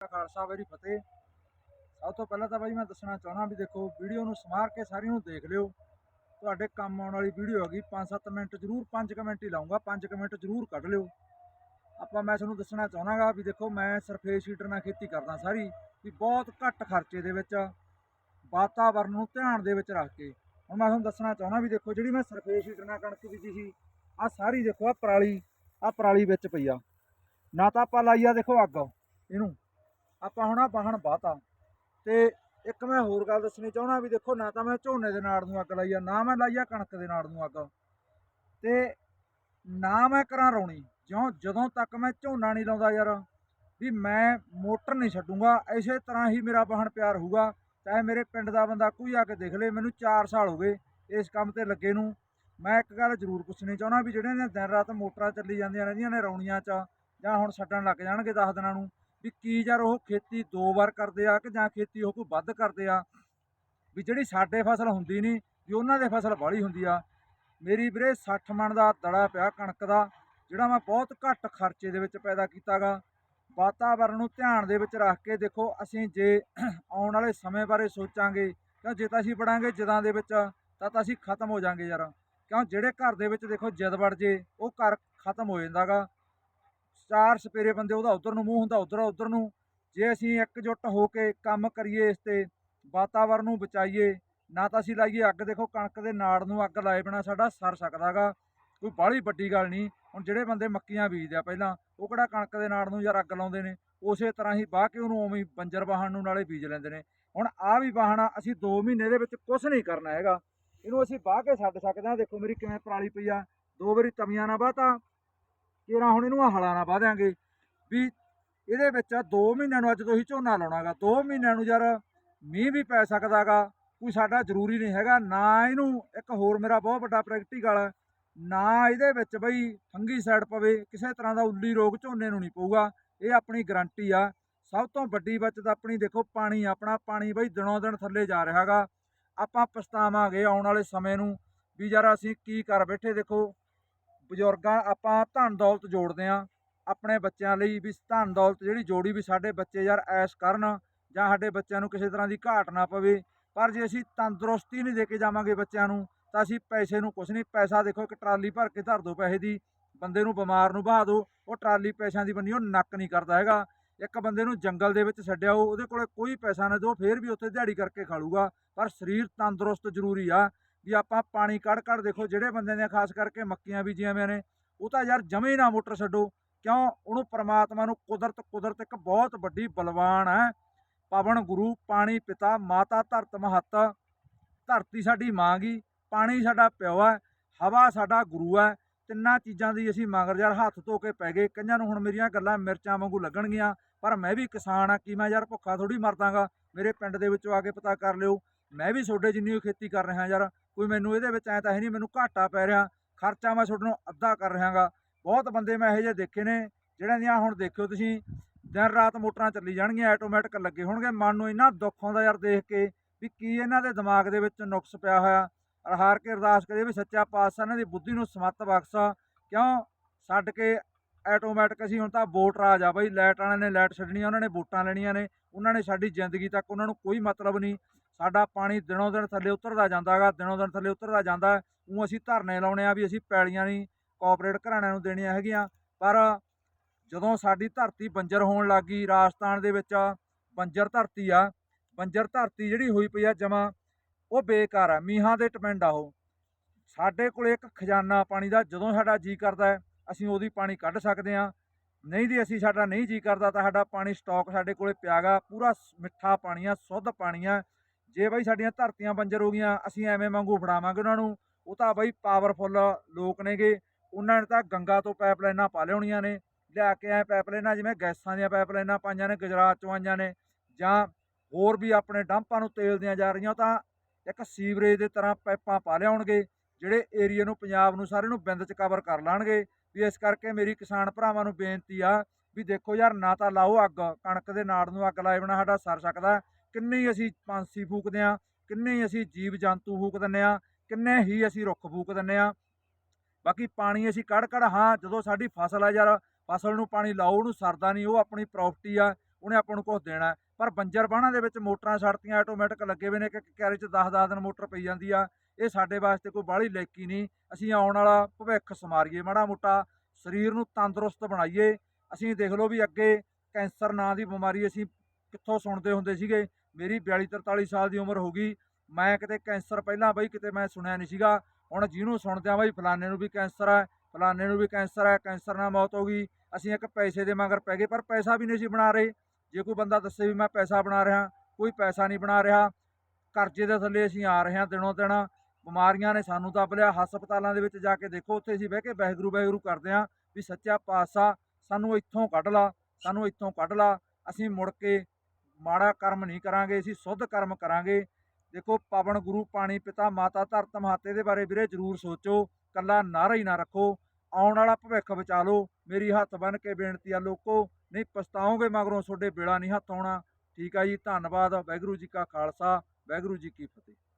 ਦਾ ਖਾਲਸਾ ਵਾਰੀ ਫਤਿਹ। ਸਭ ਤੋਂ ਪਹਿਲਾਂ ਤਾਂ ਬਾਈ ਮੈਂ ਦੱਸਣਾ ਚਾਹਣਾ ਵੀ ਦੇਖੋ, ਵੀਡੀਓ ਨੂੰ ਸਮਾਰ ਕੇ ਸਾਰੀ ਨੂੰ ਦੇਖ ਲਿਓ। ਤੁਹਾਡੇ ਕੰਮ ਆਉਣ ਵਾਲੀ ਵੀਡੀਓ ਹੈਗੀ 5-7 ਮਿੰਟ ਜ਼ਰੂਰ 5 ਮਿੰਟ ਹੀ ਲਾਉਂਗਾ 5 ਮਿੰਟ ਜ਼ਰੂਰ ਕੱਢ ਲਿਓ। ਆਪਾਂ ਮੈਂ ਤੁਹਾਨੂੰ ਦੱਸਣਾ ਚਾਹਣਾਗਾ ਵੀ ਦੇਖੋ, ਮੈਂ ਸਰਫੇਸ ਹੀਟਰ ਨਾਲ ਖੇਤੀ ਕਰਦਾ ਸਾਰੀ, ਵੀ ਬਹੁਤ ਘੱਟ ਖਰਚੇ ਦੇ ਵਿੱਚ, ਵਾਤਾਵਰਨ ਨੂੰ ਧਿਆਨ ਦੇ ਵਿੱਚ ਰੱਖ ਕੇ। ਹੁਣ ਮੈਂ ਤੁਹਾਨੂੰ ਦੱਸਣਾ ਚਾਹਣਾ ਵੀ ਦੇਖੋ, ਜਿਹੜੀ ਮੈਂ ਸਰਫੇਸ ਹੀਟਰ ਨਾਲ ਕਣਕ ਬੀਜੀ ਸੀ ਆ ਸਾਰੀ ਦੇਖੋ ਆ ਪਰਾਲੀ ਆ ਪਰਾਲੀ ਵਿੱਚ ਪਈ ਆ। ਨਾ ਤਾਂ ਆਪਾਂ ਲਾਈ ਆ ਦੇਖੋ ਅੱਗ, ਇਹਨੂੰ। ਆਪਾਂ ਹੁਣ ਆ ਬਾਹਣ ਬਾਤਾ ਤੇ ਇੱਕ ਮੈਂ ਹੋਰ ਗੱਲ ਦੱਸਣੀ ਚਾਹਣਾ ਵੀ ਦੇਖੋ, ਨਾ ਤਾਂ ਮੈਂ ਝੋਨੇ ਦੇ ਨਾੜ ਨੂੰ ਅੱਗ ਲਾਈ ਆ, ਨਾ ਮੈਂ ਲਾਈ ਆ ਕਣਕ ਦੇ ਨਾੜ ਨੂੰ ਅੱਗ। ਤੇ ਨਾ ਮੈਂ ਕਰਾਂ ਰੌਣੀ। ਜਿਉਂ ਜਦੋਂ ਤੱਕ ਮੈਂ ਝੋਨਾ ਨਹੀਂ ਲਾਉਂਦਾ ਯਾਰ, ਵੀ ਮੈਂ ਮੋਟਰ ਨਹੀਂ ਛੱਡੂੰਗਾ, ਇਸੇ ਤਰ੍ਹਾਂ ਹੀ ਮੇਰਾ ਵਾਹਣ ਪਿਆਰ ਹੋਊਗਾ। ਚਾਹੇ ਮੇਰੇ ਪਿੰਡ ਦਾ ਬੰਦਾ ਕੋਈ ਆ ਕੇ ਦੇਖ ਲੇ, ਮੈਨੂੰ 4 ਸਾਲ ਹੋ ਗਏ ਇਸ ਕੰਮ ਤੇ ਲੱਗੇ ਨੂੰ। ਮੈਂ ਇੱਕ ਗੱਲ ਜ਼ਰੂਰ ਪੁੱਛਣੀ ਚਾਹਣਾ ਵੀ ਜਿਹੜੇ ਨੇ ਦਿਨ ਰਾਤ ਮੋਟਰਾਂ ਚੱਲੀ ਜਾਂਦੀਆਂ ਰਹਿੰਦੀਆਂ ਨੇ ਰੌਣੀਆਂ 'ਚ, ਜਾਂ ਹੁਣ ਛੱਡਣ ਲੱਗ ਜਾਣਗੇ 10 ਦਿਨਾਂ ਨੂੰ ਵੀ ਕੀ ਯਾਰ ਉਹ ਖੇਤੀ ਦੋ ਵਾਰ ਕਰਦੇ ਆ ਕਿ ਜਾਂ ਖੇਤੀ ਉਹ ਕੋਈ ਵੱਧ ਕਰਦੇ ਆ? ਵੀ ਜਿਹੜੀ ਸਾਡੇ ਫਸਲ ਹੁੰਦੀ ਨਹੀਂ ਵੀ ਉਹਨਾਂ ਦੇ ਫਸਲ ਬਾਹਲੀ ਹੁੰਦੀ ਆ। ਮੇਰੀ ਵੀਰੇ 60 ਮਣ ਦਾ ਦੜਾ ਪਿਆ ਕਣਕ ਦਾ, ਜਿਹੜਾ ਮੈਂ ਬਹੁਤ ਘੱਟ ਖਰਚੇ ਦੇ ਵਿੱਚ ਪੈਦਾ ਕੀਤਾਗਾ। ਵਾਤਾਵਰਨ ਨੂੰ ਧਿਆਨ ਦੇ ਵਿੱਚ ਰੱਖ ਕੇ ਦੇਖੋ, ਅਸੀਂ ਜੇ ਆਉਣ ਵਾਲੇ ਸਮੇਂ ਬਾਰੇ ਸੋਚਾਂਗੇ ਕਿਉਂ ਜੇ ਤਾਂ ਅਸੀਂ ਪੜਾਂਗੇ ਜਦਾਂ ਦੇ ਵਿੱਚ, ਤਾਂ ਤਾਂ ਅਸੀਂ ਖਤਮ ਹੋ ਜਾਾਂਗੇ ਯਾਰ। ਕਿਉਂ? ਜਿਹੜੇ ਘਰ ਦੇ ਵਿੱਚ ਦੇਖੋ ਜਦ ਵੜ ਜੇ, ਉਹ ਘਰ ਖਤਮ ਹੋ ਜਾਂਦਾਗਾ। ਚਾਰ ਸਪੇਰੇ ਬੰਦੇ ਉਹਦਾ ਉਧਰ ਨੂੰ, ਮੂੰਹ ਹੁੰਦਾ ਉਧਰ ਉਧਰ ਨੂੰ। ਜੇ ਅਸੀਂ ਇਕਜੁੱਟ ਹੋ ਕੇ ਕੰਮ ਕਰੀਏ ਇਸ ਤੇ, ਵਾਤਾਵਰਨ ਨੂੰ ਬਚਾਈਏ, ਨਾ ਤਾਂ ਅਸੀਂ ਲਾਈਏ ਅੱਗ। ਦੇਖੋ ਕਣਕ ਦੇ ਨਾੜ ਨੂੰ ਅੱਗ ਲਾਏ ਬਿਨਾ ਸਾਡਾ ਸਰ ਸਕਦਾਗਾ। ਕੋਈ ਬਾਹਲੀ ਵੱਡੀ ਗੱਲ ਨਹੀਂ। ਹੁਣ ਜਿਹੜੇ ਬੰਦੇ ਮੱਕੀਆਂ ਬੀਜਦੇ ਆ ਪਹਿਲਾਂ, ਉਹ ਕਿਹੜਾ ਕਣਕ ਦੇ ਨਾੜ ਨੂੰ ਯਾਰ ਅੱਗ ਲਾਉਂਦੇ ਨੇ? ਉਸੇ ਤਰ੍ਹਾਂ ਹੀ ਬਾਹ ਕੇ ਉਹਨੂੰ ਉਵੇਂ ਬੰਜਰ ਵਾਹਣ ਨੂੰ ਨਾਲੇ ਬੀਜ ਲੈਂਦੇ ਨੇ? ਹੁਣ ਆ ਵੀ ਵਾਹਣਾ, ਅਸੀਂ 2 ਮਹੀਨੇ ਦੇ ਵਿੱਚ ਕੁਝ ਨਹੀਂ ਕਰਨਾ ਹੈਗਾ। ਇਹਨੂੰ ਅਸੀਂ ਬਾਹ ਕੇ ਛੱਡ ਸਕਦੇ ਹਾਂ। ਦੇਖੋ ਮੇਰੀ ਕਿਵੇਂ ਪਰਾਲੀ ਪਈ ਆ। ਦੋ ਵਾਰੀ ਤਵੀਆਂ ਨਾਲ ਬਾਹਤਾ ਕਿਹੜਾ ਹੁਣ ਇਹਨੂੰ ਹਲਾ ਨਾ ਵਾਹ ਦਿਆਂਗੇ। ਵੀ ਇਹਦੇ ਵਿੱਚ 2 ਮਹੀਨਿਆਂ ਨੂੰ ਅੱਜ ਤੋਂ ਹੀ ਝੋਨਾ ਲਾਉਣਾਗਾ 2 ਮਹੀਨਿਆਂ ਨੂੰ ਯਾਰ ਮੀਂਹ ਵੀ ਪੈ ਸਕਦਾਗਾ ਕੋਈ ਸਾਡਾ ਜ਼ਰੂਰੀ ਨਹੀਂ ਹੈਗਾ। ਨਾ ਇਹਨੂੰ ਇੱਕ ਹੋਰ ਮੇਰਾ ਬਹੁਤ ਵੱਡਾ ਪ੍ਰੈਕਟੀਕਲ ਨਾ ਇਹਦੇ ਵਿੱਚ ਬਈ ਫੰਗੀ ਸਾਈਡ ਪਵੇ, ਕਿਸੇ ਤਰ੍ਹਾਂ ਦਾ ਉੱਲੀ ਰੋਗ ਝੋਨੇ ਨੂੰ ਨਹੀਂ ਪਊਗਾ। ਇਹ ਆਪਣੀ ਗਰੰਟੀ ਆ। ਸਭ ਤੋਂ ਵੱਡੀ ਬਚਤ ਆਪਣੀ ਦੇਖੋ, ਪਾਣੀ ਆਪਣਾ ਪਾਣੀ ਬਈ ਦਿਨੋਂ ਦਿਨ ਥੱਲੇ ਜਾ ਰਿਹਾ ਰਿਹਾਗਾ ਆਪਾਂ ਪਛਤਾਵਾਂਗੇ ਆਉਣ ਵਾਲੇ ਸਮੇਂ ਨੂੰ ਵੀ ਯਾਰ ਅਸੀਂ ਕੀ ਕਰ ਬੈਠੇ ਦੇਖੋ। ਬਜ਼ੁਰਗਾਂ, ਆਪਾਂ ਧਨ ਦੌਲਤ ਜੋੜਦੇ ਆ ਆਪਣੇ ਬੱਚਿਆਂ ਲਈ ਵੀ ਧਨ ਦੌਲਤ ਜਿਹੜੀ ਜੋੜੀ ਵੀ ਸਾਡੇ ਬੱਚੇ ਯਾਰ ਐਸ਼ ਕਰਨ ਜਾਂ ਸਾਡੇ ਬੱਚਿਆਂ ਨੂੰ ਕਿਸੇ ਤਰ੍ਹਾਂ ਦੀ ਘਾਟ ਨਾ ਪਵੇ, ਪਰ ਜੇ ਅਸੀਂ ਤੰਦਰੁਸਤੀ ਨਹੀਂ ਦੇ ਕੇ ਜਾਵਾਂਗੇ ਬੱਚਿਆਂ ਨੂੰ, ਤਾਂ ਅਸੀਂ ਪੈਸੇ ਨੂੰ ਕੁਛ ਨਹੀਂ, ਪੈਸਾ ਦੇਖੋ ਇੱਕ ਟਰਾਲੀ ਭਰ ਕੇ ਧਰ ਦਿਓ ਪੈਸੇ ਦੀ, ਬੰਦੇ ਨੂੰ ਬਿਮਾਰ ਨੂੰ ਬਹਾ ਦਿਓ, ਉਹ ਟਰਾਲੀ ਪੈਸਿਆਂ ਦੀ ਬੰਨੀ, ਉਹ ਨੱਕ ਨਹੀਂ ਕਰਦਾ ਹੈਗਾ, ਇੱਕ ਬੰਦੇ ਨੂੰ ਜੰਗਲ ਦੇ ਵਿੱਚ ਛੱਡਿਆ, ਉਹਦੇ ਕੋਲੇ ਕੋਈ ਪੈਸਾ ਨਾ ਦਿਓ, ਫੇਰ ਵੀ ਉੱਥੇ ਦਿਹਾੜੀ ਕਰਕੇ ਖਾ ਲੂਗਾ, ਪਰ ਸਰੀਰ ਤੰਦਰੁਸਤ ਜ਼ਰੂਰੀ ਆ ਵੀ ਆਪਾਂ ਪਾਣੀ ਕੱਢ ਕੱਢ ਦੇਖੋ ਜਿਹੜੇ ਬੰਦੇ ਨੇ ਖਾਸ ਕਰਕੇ ਮੱਕੀਆਂ ਬੀਜੀਆਂ ਹੋਈਆਂ ਨੇ, ਉਹ ਤਾਂ ਯਾਰ ਜਮੇ ਹੀ ਨਾ ਮੋਟਰ ਛੱਡੋ। ਕਿਉਂ? ਉਹਨੂੰ ਪ੍ਰਮਾਤਮਾ ਨੂੰ ਕੁਦਰਤ ਕੁਦਰਤ ਇੱਕ ਬਹੁਤ ਵੱਡੀ ਬਲਵਾਨ ਹੈ। ਪਵਨ ਗੁਰੂ, ਪਾਣੀ ਪਿਤਾ, ਮਾਤਾ ਧਰਤ ਮਹੱਤ। ਧਰਤੀ ਸਾਡੀ ਮਾਂ ਗਈ ਪਾਣੀ ਸਾਡਾ ਪਿਓ ਹੈ, ਹਵਾ ਸਾਡਾ ਗੁਰੂ ਹੈ। ਤਿੰਨਾਂ ਚੀਜ਼ਾਂ ਦੀ ਅਸੀਂ ਮਗਰ ਯਾਰ ਹੱਥ ਧੋ ਕੇ ਪੈ ਗਏ। ਕਈਆਂ ਨੂੰ ਹੁਣ ਮੇਰੀਆਂ ਗੱਲਾਂ ਮਿਰਚਾਂ ਵਾਂਗੂ ਲੱਗਣਗੀਆਂ, ਪਰ ਮੈਂ ਵੀ ਕਿਸਾਨ ਆ ਕਿ ਮੈਂ ਯਾਰ ਭੁੱਖਾ ਥੋੜੀ ਮਰਦਾਗਾ? ਮੇਰੇ ਪਿੰਡ ਦੇ ਵਿੱਚੋਂ ਆ ਕੇ ਪਤਾ ਕਰ ਲਿਓ। ਮੈਂ ਵੀ ਤੁਹਾਡੇ ਜਿੰਨੀ ਓ ਖੇਤੀ ਕਰ ਰਿਹਾ ਯਾਰ, ਕੋਈ ਮੈਨੂੰ ਇਹਦੇ ਵਿੱਚ ਐ ਤਾਂ ਹੈ ਨਹੀਂ, ਮੈਨੂੰ ਘਾਟਾ ਪੈ ਰਿਹਾ, ਖਰਚਾ ਮੈਂ ਤੁਹਾਡੇ ਨੂੰ ਅੱਧਾ ਕਰ ਰਿਹਾਗਾ। ਬਹੁਤ ਬੰਦੇ ਮੈਂ ਇਹੋ ਜਿਹੇ ਦੇਖੇ ਨੇ, ਜਿਹੜਿਆਂ ਦੀਆਂ ਹੁਣ ਦੇਖਿਓ ਤੁਸੀਂ, ਦਿਨ ਰਾਤ ਮੋਟਰਾਂ ਚੱਲੀ ਜਾਣਗੀਆਂ ਆਟੋਮੈਟਿਕ ਲੱਗੇ ਹੋਣਗੇ। ਮਨ ਨੂੰ ਇੰਨਾ ਦੁੱਖ ਆਉਂਦਾ ਯਾਰ ਦੇਖ ਕੇ ਵੀ ਕੀ ਇਹਨਾਂ ਦੇ ਦਿਮਾਗ ਦੇ ਵਿੱਚ ਨੁਕਸ ਪਿਆ ਹੋਇਆ। ਔਰ ਹਾਰ ਕੇ ਅਰਦਾਸ ਕਰੀਏ ਵੀ ਸੱਚਾ ਪਾਤਸ਼ਾਹ ਇਹਨਾਂ ਦੀ ਬੁੱਧੀ ਨੂੰ ਸਮੱਤ ਬਖਸ਼ਾ। ਕਿਉਂ? ਛੱਡ ਕੇ ਆਟੋਮੈਟਿਕ ਅਸੀਂ ਹੁਣ ਤਾਂ ਵੋਟ ਰਾਜ ਆ ਬਈ। ਲਾਈਟ ਵਾਲਿਆਂ ਨੇ ਲਾਈਟ ਛੱਡਣੀ ਉਹਨਾਂ ਨੇ ਵੋਟਾਂ ਲੈਣੀਆਂ ਨੇ, ਉਹਨਾਂ ਨੇ ਸਾਡੀ ਜ਼ਿੰਦਗੀ ਤੱਕ ਉਹਨਾਂ ਨੂੰ ਕੋਈ ਮਤਲਬ ਨਹੀਂ। ਸਾਡਾ ਪਾਣੀ ਦਿਨੋਂ ਦਿਨ ਥੱਲੇ ਉਤਰਦਾ ਜਾਂਦਾਗਾ ਦਿਨੋਂ ਦਿਨ ਥੱਲੇ ਉਤਰਦਾ ਜਾਂਦਾ ਉਹ ਅਸੀਂ ਧਰਨੇ ਲਾਉਣੇ ਆ ਵੀ ਅਸੀਂ ਪੈਲੀਆਂ ਨਹੀਂ ਕੋਆਪਰੇਟ ਘਰਾਣਿਆਂ ਨੂੰ ਦੇਣੀਆਂ ਹੈਗੀਆਂ। ਪਰ ਜਦੋਂ ਸਾਡੀ ਧਰਤੀ ਬੰਜਰ ਹੋਣ ਲੱਗੀ ਰਾਜਸਥਾਨ ਦੇ ਵਿੱਚ, ਬੰਜਰ ਧਰਤੀ ਆ, ਬੰਜਰ ਧਰਤੀ ਜਿਹੜੀ ਹੋਈ ਪਈ ਆ ਜਮਾ, ਉਹ ਬੇਕਾਰ ਆ, ਮੀਹਾਂ ਦੇ ਡਿਪੈਂਡ ਆ ਉਹ। ਸਾਡੇ ਕੋਲ ਇੱਕ ਖਜ਼ਾਨਾ ਪਾਣੀ ਦਾ ਜਦੋਂ ਸਾਡਾ ਜੀ ਕਰਦਾ ਅਸੀਂ ਉਹਦੀ ਪਾਣੀ ਕੱਢ ਸਕਦੇ ਆ ਨਹੀਂ ਦੀ ਅਸੀਂ ਸਾਡਾ ਨਹੀਂ ਜੀ ਕਰਦਾ ਤਾਂ ਸਾਡਾ ਪਾਣੀ ਸਟਾਕ ਸਾਡੇ ਕੋਲੇ ਪਿਆਗਾ ਪੂਰਾ ਮਿੱਠਾ ਪਾਣੀ ਆ, ਸ਼ੁੱਧ ਪਾਣੀ ਆ। ਜੇ ਬਈ ਸਾਡੀਆਂ ਧਰਤੀਆਂ ਬੰਜਰ ਹੋ ਗਈਆਂ, ਅਸੀਂ ਐਵੇਂ ਵਾਂਗੂ ਫੜਾਵਾਂਗੇ ਉਹਨਾਂ ਨੂੰ। ਉਹ ਤਾਂ ਬਾਈ ਪਾਵਰਫੁੱਲ ਲੋਕ ਨੇਗੇ। ਉਹਨਾਂ ਨੇ ਤਾਂ ਗੰਗਾ ਤੋਂ ਪਾਈਪਲਾਈਨਾਂ ਪਾ ਲਿਆਉਣੀਆਂ ਨੇ। ਲਿਆ ਕੇ ਐ ਪਾਈਪਲਾਈਨਾਂ, ਜਿਵੇਂ ਗੈਸਾਂ ਦੀਆਂ ਪਾਈਪਲਾਈਨਾਂ ਪਾਈਆਂ ਨੇ, ਗੁਜਰਾਤ ਚੋਂ ਆਈਆਂ ਨੇ, ਜਾਂ ਹੋਰ ਵੀ ਆਪਣੇ ਡੰਪਾਂ ਨੂੰ ਤੇਲ ਦੀਆਂ ਜਾ ਰਹੀਆਂ, ਉਹ ਤਾਂ ਇੱਕ ਸੀਵਰੇਜ ਦੇ ਤਰ੍ਹਾਂ ਪਾਈਪਾਂ ਪਾ ਲਿਆਉਣਗੇ, ਜਿਹੜੇ ਏਰੀਆ ਨੂੰ, ਪੰਜਾਬ ਨੂੰ ਸਾਰੇ ਨੂੰ ਬਿੰਦ ਚ ਕਵਰ ਕਰ ਲਾਣਗੇ। ਵੀ ਇਸ ਕਰਕੇ ਮੇਰੀ ਕਿਸਾਨ ਭਰਾਵਾਂ ਨੂੰ ਬੇਨਤੀ ਆ, ਵੀ ਦੇਖੋ ਯਾਰ, ਨਾ ਤਾਂ ਲਾਓ ਅੱਗ, ਕਣਕ ਦੇ ਨਾੜ ਨੂੰ ਅੱਗ ਲਾਏ ਬਿਨਾ ਸਾਡਾ ਸਰ ਸਕਦਾ। ਕਿੰਨੇ ਅਸੀਂ ਪੰਛੀ ਫੂਕਦੇ ਆ ਕਿੰਨੇ ਹੀ ਅਸੀਂ ਜੀਵ ਜੰਤੂ ਫੂਕ ਦਿੰਨੇ ਆ ਕਿੰਨੇ ਹੀ ਅਸੀਂ ਰੁੱਖ ਫੂਕ ਦਿੰਨੇ ਆ ਬਾਕੀ ਪਾਣੀ ਅਸੀਂ ਕੱਢ ਕੱਢ ਹਾਂ, ਜਦੋਂ ਸਾਡੀ ਫਸਲ ਆ ਯਾਰ, ਫਸਲ ਨੂੰ ਪਾਣੀ ਲਾਓ, ਉਹਨੂੰ ਸਰਦਾ ਨਹੀਂ, ਉਹ ਆਪਣੀ ਪ੍ਰਾਪਰਟੀ ਆ, ਉਹਨੇ ਆਪਾਂ ਨੂੰ ਕੁਝ ਦੇਣਾ। ਪਰ ਬੰਜਰ ਬਾਣਾ ਦੇ ਵਿੱਚ ਮੋਟਰਾਂ ਛੱਡਤੀਆਂ ਆਟੋਮੈਟਿਕ ਲੱਗੇ ਹੋਏ ਨੇ ਕਿ ਕਿਆਰੇ 'ਚ 10-10 ਦਿਨ ਮੋਟਰ ਪਈ ਜਾਂਦੀ ਆ। ਇਹ ਸਾਡੇ ਵਾਸਤੇ ਕੋਈ ਬਾਹਲੀ ਲੈਕੀ ਨਹੀਂ। ਅਸੀਂ ਆਉਣ ਵਾਲਾ ਭਵਿੱਖ ਸਮਾਰੀਏ ਮਾੜਾ ਮੋਟਾ, ਸਰੀਰ ਨੂੰ ਤੰਦਰੁਸਤ ਬਣਾਈਏ। ਅਸੀਂ ਦੇਖ ਲਓ ਵੀ ਅੱਗੇ ਕੈਂਸਰ ਨਾਂ ਦੀ ਬਿਮਾਰੀ ਅਸੀਂ ਕਿੱਥੋਂ ਸੁਣਦੇ ਹੁੰਦੇ ਸੀਗੇ। ਮੇਰੀ 42 43 ਸਾਲ ਦੀ ਉਮਰ ਹੋ ਗਈ। ਮੈਂ ਕਿਤੇ ਕੈਂਸਰ ਪਹਿਲਾਂ ਬਈ, ਕਿਤੇ ਮੈਂ ਸੁਣਿਆ ਨਹੀਂ ਸੀਗਾ। ਹੁਣ ਜਿਹਨੂੰ ਸੁਣਦਿਆਂ ਬਈ, ਫਲਾਣੇ ਨੂੰ ਵੀ ਕੈਂਸਰ ਹੈ, ਫਲਾਣੇ ਨੂੰ ਵੀ ਕੈਂਸਰ ਹੈ, ਕੈਂਸਰ ਨਾਲ ਮੌਤ ਹੋ ਗਈ। ਅਸੀਂ ਇੱਕ ਪੈਸੇ ਦੇ ਮਗਰ ਪੈ ਗਏ, ਪਰ ਪੈਸਾ ਵੀ ਨਹੀਂ ਸੀ ਬਣਾ ਰਹੇ। ਜੇ ਕੋਈ ਬੰਦਾ ਦੱਸੇ ਵੀ ਮੈਂ ਪੈਸਾ ਬਣਾ ਰਿਹਾ, ਕੋਈ ਪੈਸਾ ਨਹੀਂ ਬਣਾ ਰਿਹਾ। ਕਰਜ਼ੇ ਦੇ ਥੱਲੇ ਅਸੀਂ ਆ ਰਹੇ ਹਾਂ ਦਿਨੋਂ ਦਿਨ। ਬਿਮਾਰੀਆਂ ਨੇ ਸਾਨੂੰ ਦੱਬ ਲਿਆ। ਹਸਪਤਾਲਾਂ ਦੇ ਵਿੱਚ ਜਾ ਕੇ ਦੇਖੋ, ਉੱਥੇ ਅਸੀਂ ਬਹਿ ਕੇ ਬਹਿਗਰੂ ਵਾਹਿਗੁਰੂ ਕਰਦੇ ਹਾਂ ਵੀ ਸੱਚਾ ਪਾਤਸ਼ਾਹ ਸਾਨੂੰ ਇੱਥੋਂ ਕੱਢ ਲਾ, ਸਾਨੂੰ ਇੱਥੋਂ ਕੱਢ ਲਾ। ਅਸੀਂ ਮੁੜ ਕੇ ਮਾੜਾ ਕਰਮ ਨਹੀਂ ਕਰਾਂਗੇ, ਅਸੀਂ ਸੁੱਧ ਕਰਮ ਕਰਾਂਗੇ। ਦੇਖੋ, ਪਵਨ ਗੁਰੂ, ਪਾਣੀ ਪਿਤਾ, ਮਾਤਾ ਧਰਤ ਮਾਤੇ ਦੇ ਬਾਰੇ ਵੀਰੇ ਜ਼ਰੂਰ ਸੋਚੋ ਕੱਲਾ ਨਾਰਾ ਹੀ ਨਾ ਰੱਖੋ। ਆਉਣ ਵਾਲਾ ਭਵਿੱਖ ਬਚਾ ਲਓ। ਮੇਰੀ ਹੱਥ ਬੰਨ ਕੇ ਬੇਨਤੀ ਆ ਲੋਕੋ, ਨਹੀਂ ਪਛਤਾਓਗੇ ਮਗਰੋਂ, ਤੁਹਾਡੇ ਬੇੜਾ ਨਹੀਂ ਹੱਥ ਆਉਣਾ। ਠੀਕ ਆ ਜੀ, ਧੰਨਵਾਦ, ਵਾਹਿਗੁਰੂ ਜੀ ਕਾ ਖਾਲਸਾ, ਵਾਹਿਗੁਰੂ ਜੀ ਕੀ ਫਤਿਹ।